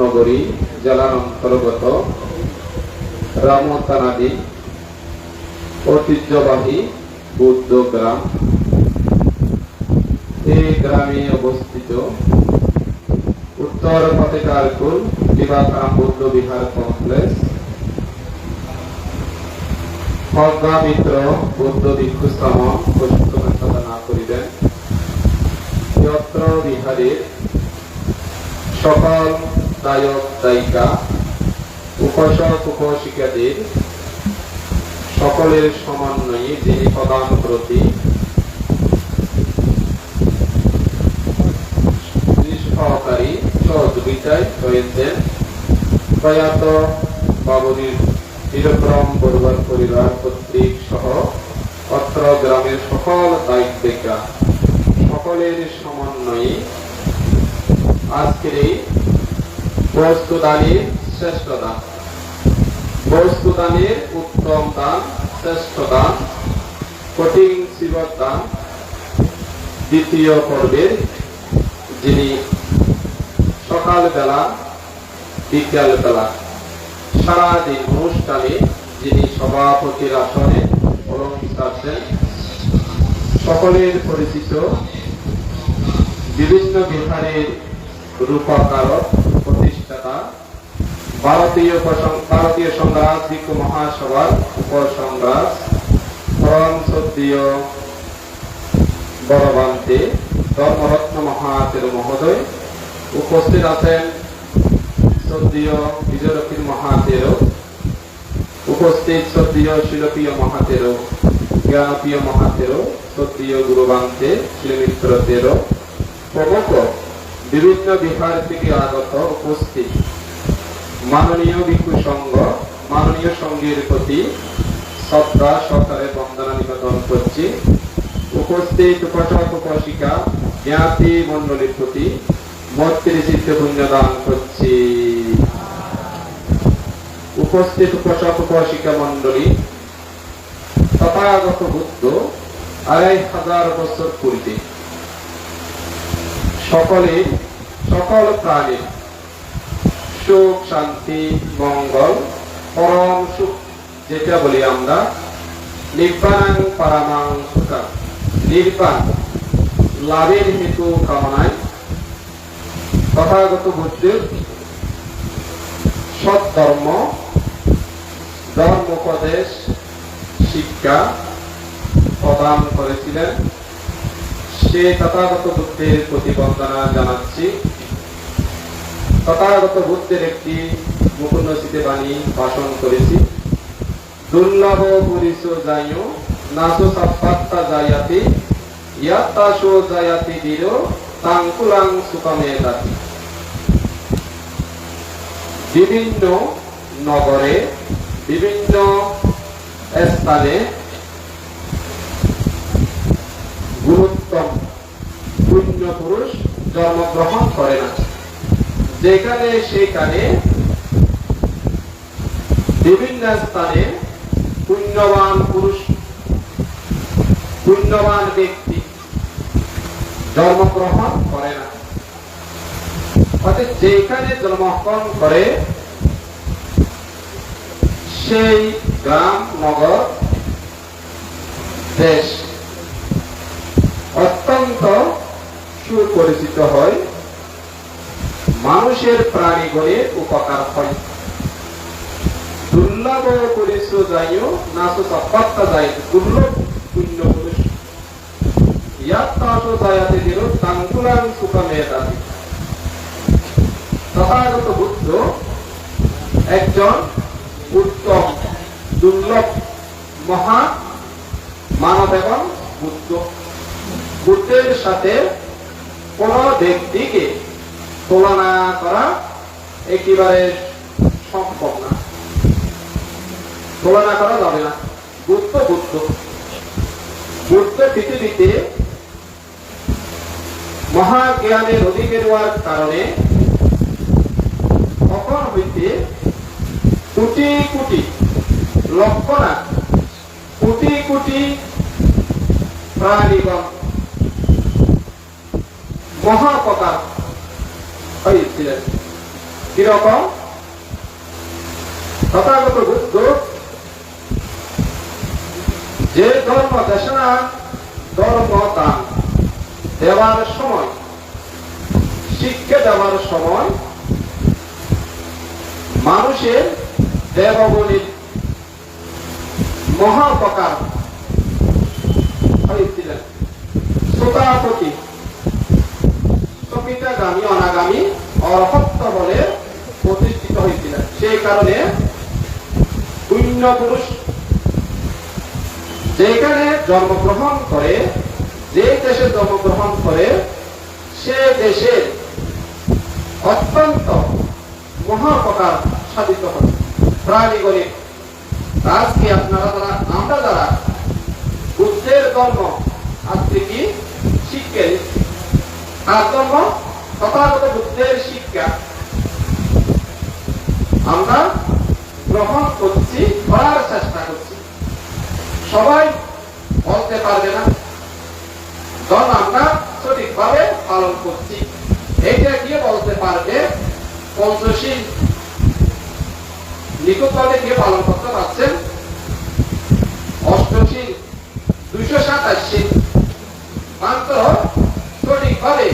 নগরী জেলার অন্তর্গত রামতানাদি ঐতিহ্যবাহী বৌদ্ধ গ্রাম। এই গ্রামে অবস্থিত উত্তর ফতেকারপুর বিবাকারাম বৌদ্ধ বিহার কমপ্লেক্স। প্রজ্ঞা মিত্র বৌদ্ধ ভিক্ষু স্থাপন প্রশিক্ষণ সাধনা করিবেন। যত্র বিহারের সকল দায়ক, দায়িকা, উপাসক, উপাসিকাদের সকলের সমন্বয়ে যিনি প্রদান প্রতি সহকারী সহযোগিতায় রয়েছেন প্রয়াত বাবুরির নিরক্রম বড়ুয়ার পরিবার কর্তৃক সহ অত্র গ্রামের সকল দায়িত্বিকা সকলের সমন্বয়ে আজকের এই বস্তু দানের শ্রেষ্ঠ দান উত্তম দান শ্রেষ্ঠ দান কঠিন শিবর দান দ্বিতীয় পর্বের যিনি সকালবেলা বিকাল বেলা সারাদিন অনুষ্ঠানে যিনি সভাপতির আসনে আছেন, সকলের পরিচিত, বিভিন্ন বিহারের রূপকারক ভারতীয় ভারতীয় সংগ্রাম ভিক্ষু মহাসভার উপসংগ্রাস পরম সদ্যীয় বড়বান্তে ধর্মরত্ন মহাতের মহোদয় উপস্থিত আছেন সদ্যীয় বিজয়লক্ষ্মী মহাতেরও উপস্থিত সদ্যীয় শিলপ্রিয় মহাতেরও জ্ঞানপ্রিয় মহাতেরও সদ্যীয় গুরুবান্তে শিলমিত্রতেরও প্রমুখ বিভিন্ন বিহার থেকে আগত উপস্থিত মাননীয় ভিক্ষু সংঘ, মাননীয় সঙ্গীর প্রতি শ্রদ্ধা সরকারের বন্দনা নিবেদন করছি। উপস্থিত উপাসক উপাসিকা জ্ঞাতি মন্ডলীর প্রতি মৈত্রী করছি। উপস্থিত উপাসক উপাসিকা মন্ডলী তথাগত বুদ্ধ, আড়াই হাজার বছর পূর্বে। সকলে, সকল প্রাণীর সুখ, শান্তি, মঙ্গল, পরম সুখ, যেটা বলি আমরা, নির্বাণ পারামাং নির্বাণ, লাভের হেতু কামনায় তথাগত বুদ্ধের সৎ ধর্ম ধর্মোপদেশ, শিক্ষা প্রদান করেছিলেন। সে তথাগত বুদ্ধের প্রতি বন্দনা জানাচ্ছি। তথাগত বুদ্ধের একটি মুকুন্নসিতে বাণী ভাষণ করেছি। দুর্লভ পুরিশ যাইও, নাসো যায়াতি, ইয়াত্তাসো বীর তাঙ্কুলাং সুকামে দাতি। বিভিন্ন নগরে, বিভিন্ন স্থানে গুরুত্তম পুণ্য পুরুষ জন্মগ্রহণ করে না যেখানে সেখানে বিভিন্ন স্থানে পুণ্যবান পুরুষ, পুণ্যবান ব্যক্তি জন্মগ্রহণ করে না। অর্থাৎ যেখানে জন্মগ্রহণ করে, সেই গ্রাম, নগর, দেশ অত্যন্ত সুপরিচিত হয়। মানুষের প্রাণীগণে উপকার হয়। দুর্লভ যাইও যায় দুর্লভ পুণ্য পুরুষ ইয়াত দিল তথাগত বুদ্ধ একজন উত্তম, দুর্লভ, মহা মানব এবং বুদ্ধ। বুদ্ধের সাথে কোন ব্যক্তিকে তুলনা করা একেবারে সম্ভব না। তুলনা করা যাবে না। বুদ্ধ বুদ্ধ বুদ্ধ পৃথিবীতে মহাজ্ঞানের অধিকার হওয়ার কারণে তখন হইতে কোটি কোটি, লক্ষ না, কোটি কোটি প্রাণীগণ মহাপকার হয়েছিলেন। কীরকম? তথাগত বুদ্ধ, যে ধর্ম দেশনা, ধর্ম দান দেওয়ার সময়, শিক্ষা দেওয়ার সময় মানুষের দেবগণির মহাপকার হয়েছিলেন। শ্রোতাপতি অনাগামী বলে প্রতিষ্ঠিত সেই কারণে পুণ্য পুরুষ যেখানে জন্মগ্রহণ করে, যে দেশে জন্মগ্রহণ করে, সে দেশের অত্যন্ত মহাপকার সাধিত হয় প্রাণীগণের আজকে আপনারা যারা, আমরা যারা, বুদ্ধের ধর্ম আজকে কি শিক্ষা তথাগত বুদ্ধের শিক্ষা। আমরা গ্রহণ করছি, করার চেষ্টা করছি। সবাই বলতে পারবে না। আমরা সঠিকভাবে পালন করছি। এইটা গিয়ে বলতে পারবে? পঞ্চশীল নিকটভাবে গিয়ে পালন করতে পারছেন? অষ্টশীল দুইশো সাতাশি। মাত্র সঠিকভাবে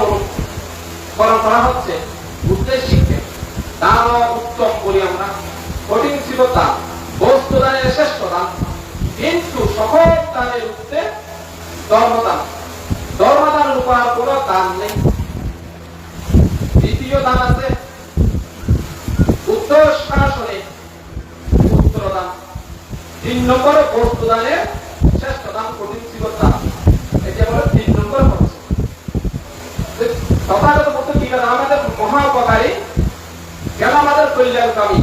অনুকরণ করা হচ্ছে শিক্ষা। দান উত্তম আমরা। কঠিন ছিল দান, বস্তু দানের শ্রেষ্ঠ দান। কিন্তু সকল দানের ধর্মদান। কোনো দান নেই। দ্বিতীয় দান আছে উত্তর শাসনে উত্তর দান। তিন নম্বর বস্তু দানের শ্রেষ্ঠ দান কঠিন ছিল দান এটা বলে তিন নম্বর হচ্ছে তথাগত বুদ্ধ করে? আমাদের মহা উপকারী। কেন আমাদের কল্যাণকামী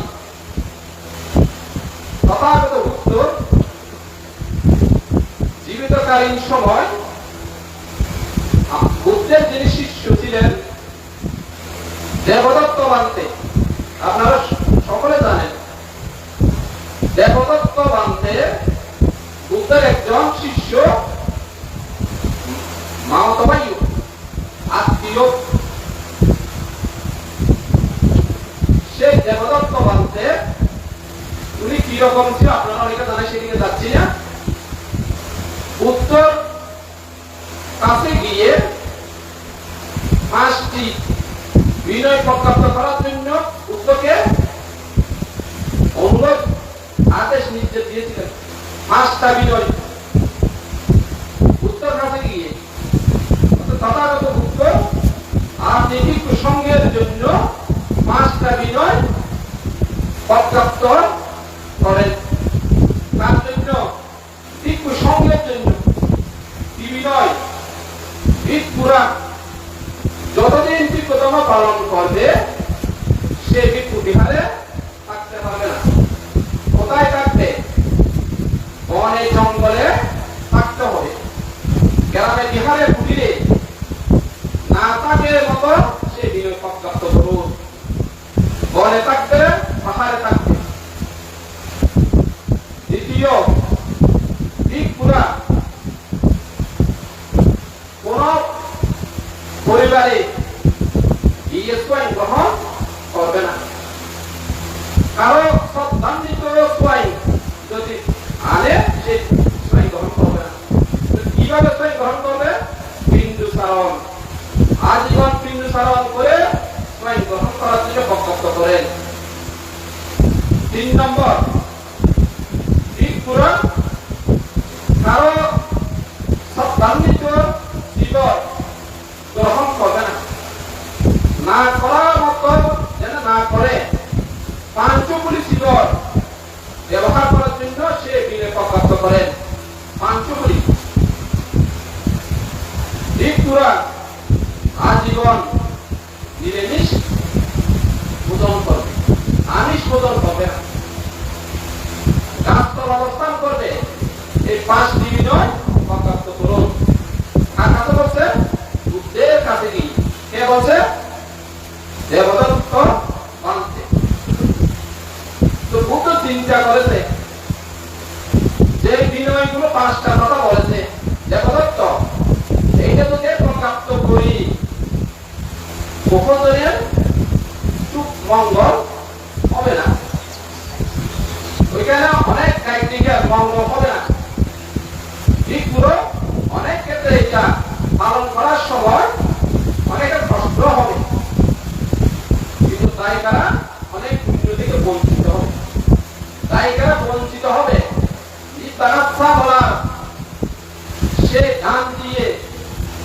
তথাগত বুদ্ধ জীবিতকালীন সময় বুদ্ধের যিনি শিষ্য ছিলেন, দেবদত্ত বান্তে। আপনারা সকলে জানেন, দেবদত্ত বান্তে বুদ্ধের একজন শিষ্য মামতবায়ু আত্মীয় সেই দেবদত্ত বান্তে উনি কি রকম ছিল? আপনারা অনেকে জানেন সেদিকে যাচ্ছি না। উত্তর কাছে গিয়ে পাঁচটি বিনয় প্রকাপ্ত করার জন্য উত্তরকে অনুরোধ, আদেশ, নির্দেশ দিয়েছিলেন। পাঁচটা বিনয়। উত্তর কাছে গিয়ে তথাগত আপনি একটু জন্য পাঁচটা বিনয় পর্যাপ্ত করেন। তার জন্য একটু সঙ্গের জন্য বিনয় পুরা যতদিন বিপদম পালন করবে, সে ভিক্ষু বিহারে থাকতে পারবে না কোথায় থাকবে বনে জঙ্গলে থাকতে হবে গ্রামে বিহারে কুটিরে না থাকে মতো সে বিনয় পর্যাপ্ত করুন বনে থাকবে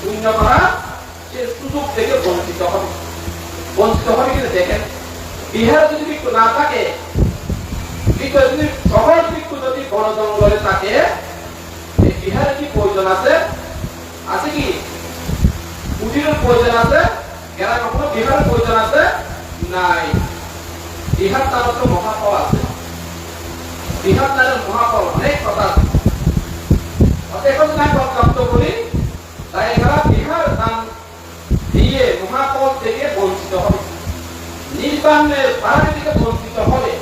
পুণ্য করা সে সুযোগ থেকে বঞ্চিত হবে। বঞ্চিত হবে কিন্তু দেখেন। বিহার যদি ভিক্ষু না থাকে যদি সহজ ভিক্ষু যদি বড় জঙ্গলে থাকে বিহারে কি প্রয়োজন আছে? আছে কি? পুঁজির প্রয়োজন আছে? এরা কখনো বিহার প্রয়োজন আছে? নাই। বিহার তার তো মহাপল আছে। বিহার তার মহাপাল অনেক কথা আছে। এখন না করি তাই এরা বিহার দান দিয়ে মহাপদ থেকে বঞ্চিত হবে। নির্বাণের ভাড়া থেকে বঞ্চিত হবে,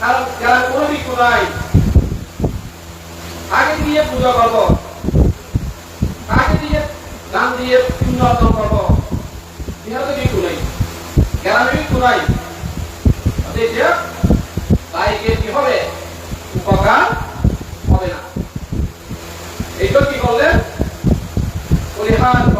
কারণ যারা কোনো বিক্ষ নাই। আগে দিয়ে পূজা করব। আগে দিয়ে দান দিয়ে পুণ্য অর্জন করব। বিহারে বিক্ষ নাই। গ্রামে বিক্ষ নাই। তাই কি হবে? উপকার errado.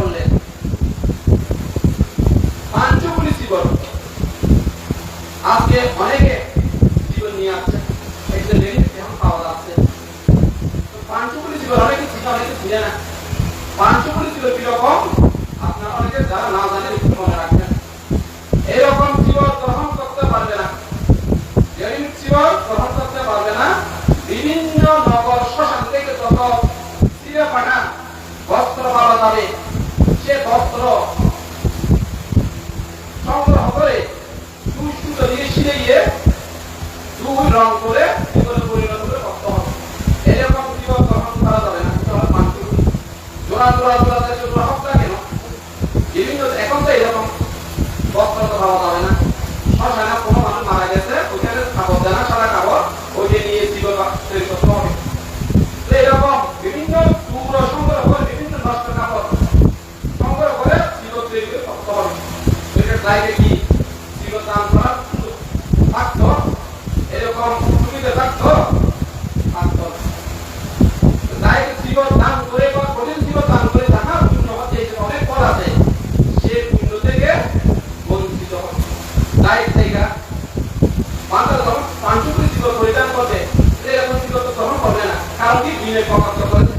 আল্লাহ tiene para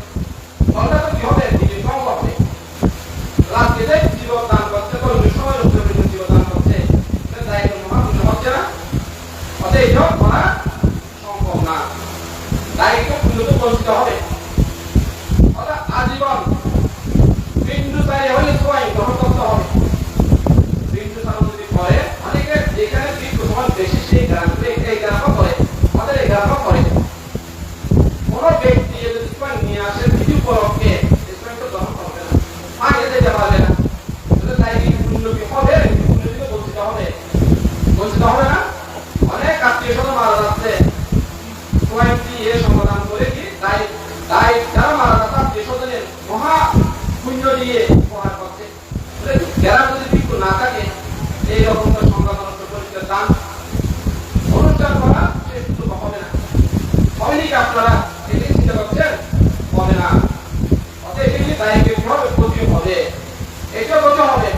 দান করে কি তাই তাই যারা মারা যান, তার দেশজনের মহা পুণ্য দিয়ে উপহার করছে যারা যদি ভিক্ষু না থাকে, এই রকম সংখ্যাগণ পরিচয় দান অনুষ্ঠান করা সে সুযোগ হবে না। হয়নি কি আপনারা? এটি চিন্তা করছেন? হবে না। অতএব এটি দায়িত্ব হবে ক্ষতি হবে। এটা করতে হবে।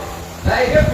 দায়িত্ব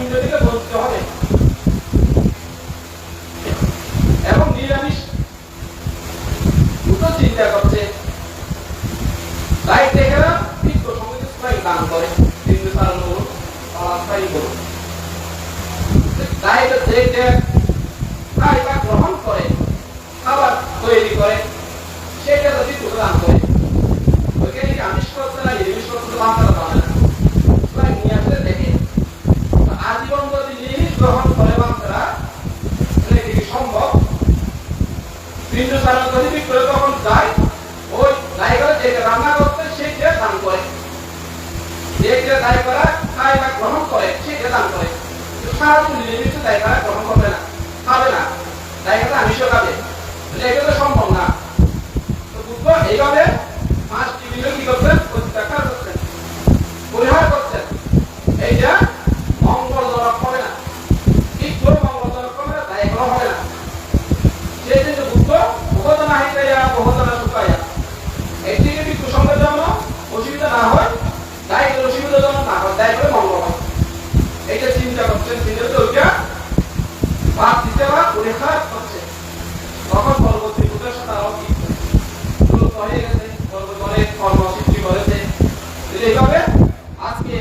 জায়গা গ্রহণ করবে না। খাবে না। জায়গাটা আমিষও খাবে। এটা তো সম্ভব না। তো এইভাবে কি করছেন? প্রত্যাখ্যান করছেন। পরিহার করছেন। এইটা তাই যদি কুসঙ্গের জন্য অসুবিধা না হয়, তাই না তাই চিন্তা করছেন। তো বা করছে তখন পরবর্তী সাথে আরও কি? হয়ে গেছে পরবর্তী অনেক কর্ম সৃষ্টি করেছে এইভাবে আজকে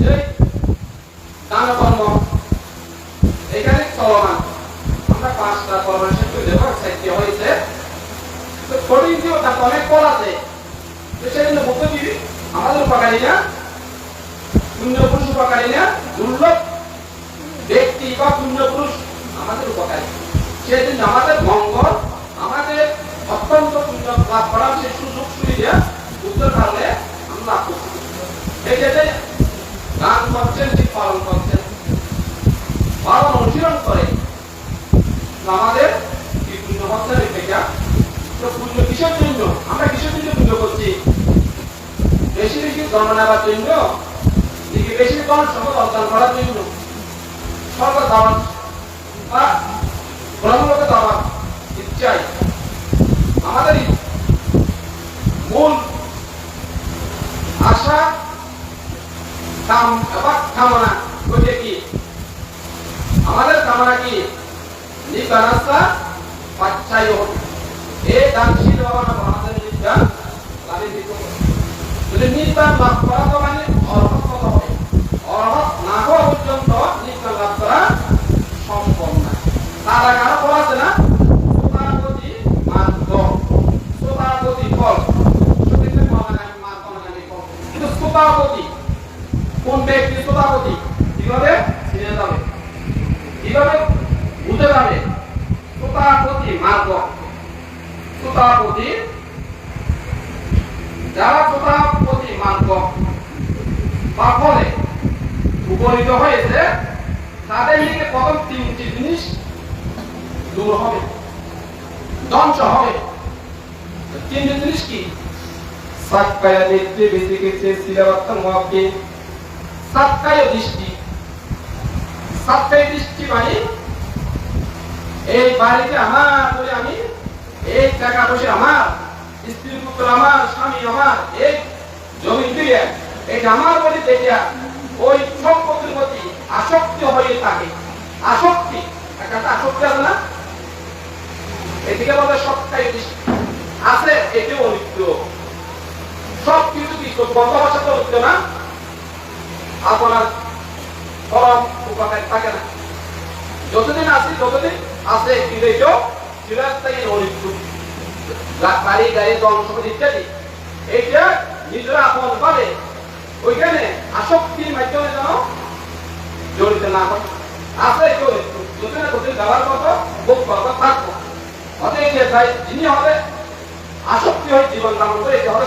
যে কর্ম এখানে চলমান, আমরা পাঁচটা কর্ম শেষ করে দেবো সাহিত্য হয়েছে? তো কঠিন যে ওটা অনেক তো সেই জন্য বুদ্ধজীবী আমাদের উপকারী না? পুণ্য পুরুষ উপকারী না দুর্লভ ব্যক্তি বা পুণ্য পুরুষ আমাদের উপকারী জন্য আমাদের মঙ্গল আমাদের অত্যন্ত পুণ্য লাভ করার সেই সুযোগ সুবিধা উত্তর কারণে আমরা লাভ করছি এই যে গান করছেন ঠিক পালন করছেন পালন অনুশীলন করে আমাদের পুণ্য হচ্ছে এটা তো পুণ্য কিসের জন্য? আমরা কিসের জন্য পুণ্য করছি? বেশি বেশি জন্ম নেওয়ার জন্য বেশি কম সম্পদ অর্জন করার জন্য? স্বর্গ দাওয়াত বা ব্রহ্মলোক দাওয়াত ইচ্ছাই আমাদের মূল আশা, কাম এবং কামনা ওইটা কি? আমাদের কামনা কি? নিবানাসা পাচ্ছাই হবে এ দানশীল বাবা না আমাদের নির্বাণ তাদের দিতে যদি নির্বাণ লাভ করা মানে পর্যন্ত লাভ করা সম্ভব না। তার আগে আরও বলা আছে না সোতাপতি মার্গ সোতাপতি ফল সত্যি মানাগামী মার্গ মানাগামী ফল কিন্তু সোতাপতি কোন ব্যক্তি সোতাপতি কীভাবে চিনে যাবে কীভাবে বুঝে যাবে সোতাপতি মার্গ সোতাপতি যারা সোতাপতি মার্গ বা ফলে উপনীত হয়েছে তাদের লিগে প্রথম তিনটি জিনিস দূর হবে ধ্বংস হবে তিনটি জিনিস কি সাক্কায়া নেত্রে বেদিকেছে শিলাবত্তম মহাকে সাক্কায় দৃষ্টি। সাক্কায় দৃষ্টি মানে এই বাড়িতে আমার বলে আমি, এই টাকা পয়সা আমার স্ত্রী পুত্র আমার, স্বামী আমার, এই জমি দিয়ে এটা আমার বলে দেখিয়া ওই সম্পত্তির প্রতি আসক্তি হয়ে থাকে। আসক্তি একটা আসক্তি আছে না? এদিকে বলে সবটাই আছে, এটিও অনিত্য। সব কিছু কি বন্ধ ভাষা না? আপনার পরম উপকার থাকে না। যতদিন আছে, ততদিন আছে ভাবে ওইখানে আসক্তির মাধ্যমে যেন জড়িত না হয়। থাকব। যিনি আসক্তি হয়ে জীবন ধারণ করে, এটি হবে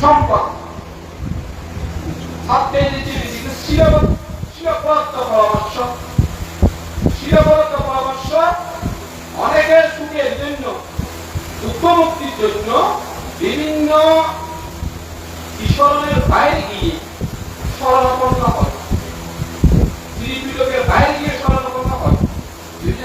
সম্পদ। পরামর্শ শিরবত পরামর্শ অনেকের সুখের জন্য দুঃখ মুক্তির জন্য বিভিন্ন ঈশ্বরের বাইরে গিয়ে স্মরণাপন্ন হয়। ত্রিপিটকের বাইরে গিয়ে স্মরণাপন্ন হয়। বিভিন্ন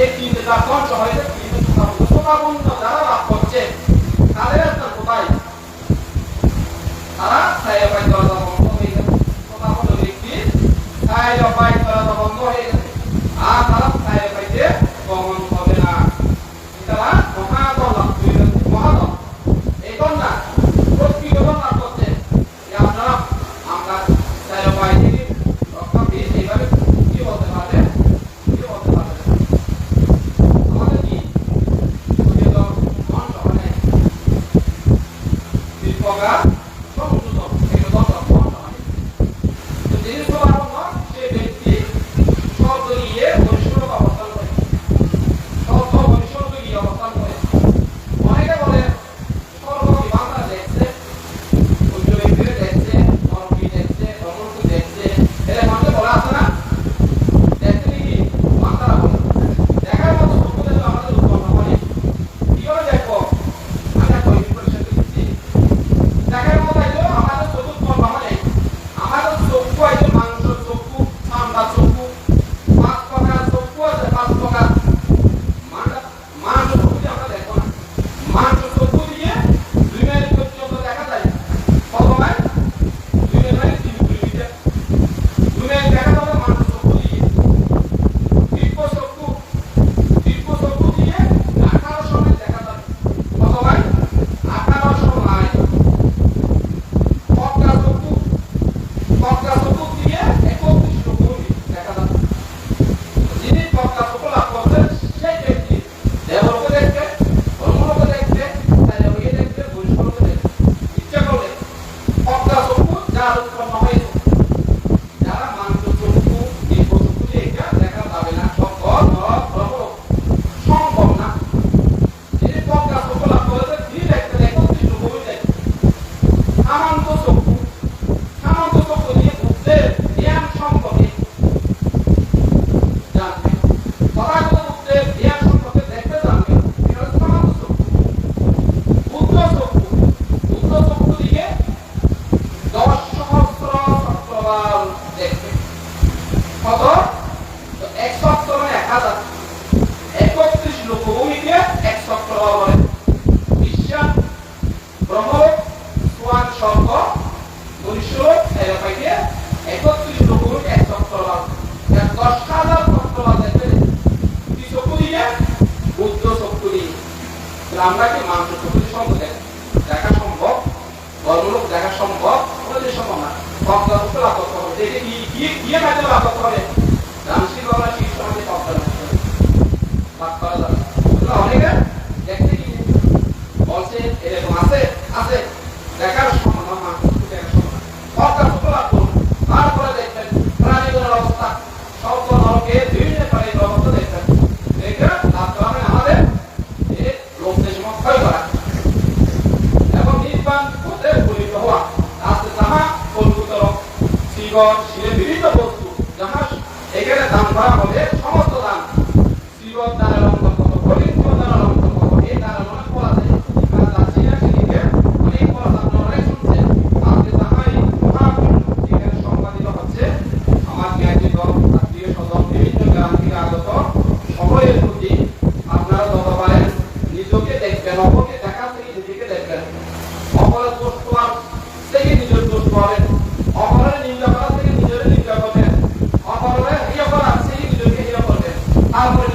এই তিনটে তার কষ্ট হয়েছে শোকাবন্ধ যারা লাভ করছে, তাদের আপনার কোথায়? তারা সাহেব দরজা বন্ধ হয়ে গেল শোকাবন্ধ ব্যক্তি সাহেব তারপরে